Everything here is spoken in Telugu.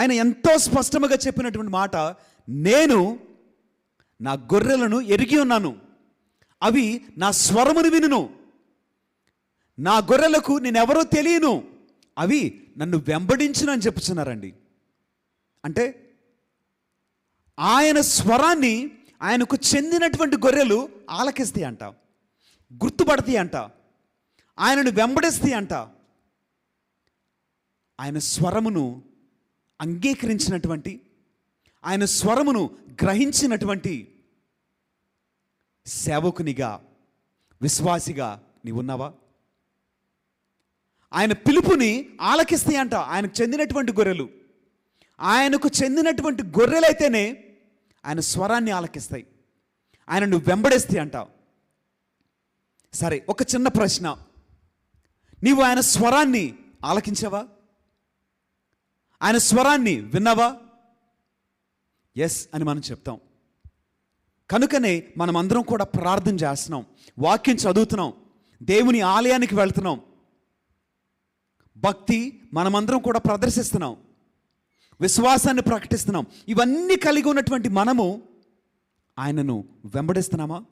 ఆయన ఎంతో స్పష్టముగా చెప్పినటువంటి మాట నేను నా గొర్రెలను ఎరిగి ఉన్నాను. అవి నా స్వరమును వినును. నా గొర్రెలకు నేనెవరో తెలియను. అవి నన్ను వెంబడించునని అని అంటే ఆయన స్వరాన్ని ఆయనకు చెందినటువంటి గొర్రెలు ఆలకిస్తాయి అంట గుర్తుపడతాయి అంట ఆయనను వెంబడిస్తాయి అంట. ఆయన స్వరమును అంగీకరించినటువంటి ఆయన స్వరమును గ్రహించినటువంటి సేవకునిగా విశ్వాసిగా నీవున్నావా? ఆయన పిలుపుని ఆలకిస్తాయి అంట. ఆయనకు చెందినటువంటి గొర్రెలు. ఆయనకు చెందినటువంటి గొర్రెలైతేనే ఆయన స్వరాన్ని ఆలకిస్తాయి. ఆయన నువ్వు వెంబడేస్తాయి అంట. సరే ఒక చిన్న ప్రశ్న. నీవు ఆయన స్వరాన్ని ఆలకించావా? ఆయన స్వరాన్ని విన్నావా? ఎస్ అని మనం చెప్తాం. కనుకనే మనం అందరం కూడా ప్రార్థన చేస్తున్నాం. వాక్యం చదువుతున్నాం. దేవుని ఆలయానికి వెళ్తున్నాం. భక్తి మనమందరం కూడా ప్రదర్శిస్తున్నాం. విశ్వాసాన్ని ప్రకటిస్తున్నాం. ఇవన్నీ కలిగి ఉన్నటువంటి మనము ఆయనను వెంబడిస్తున్నామా?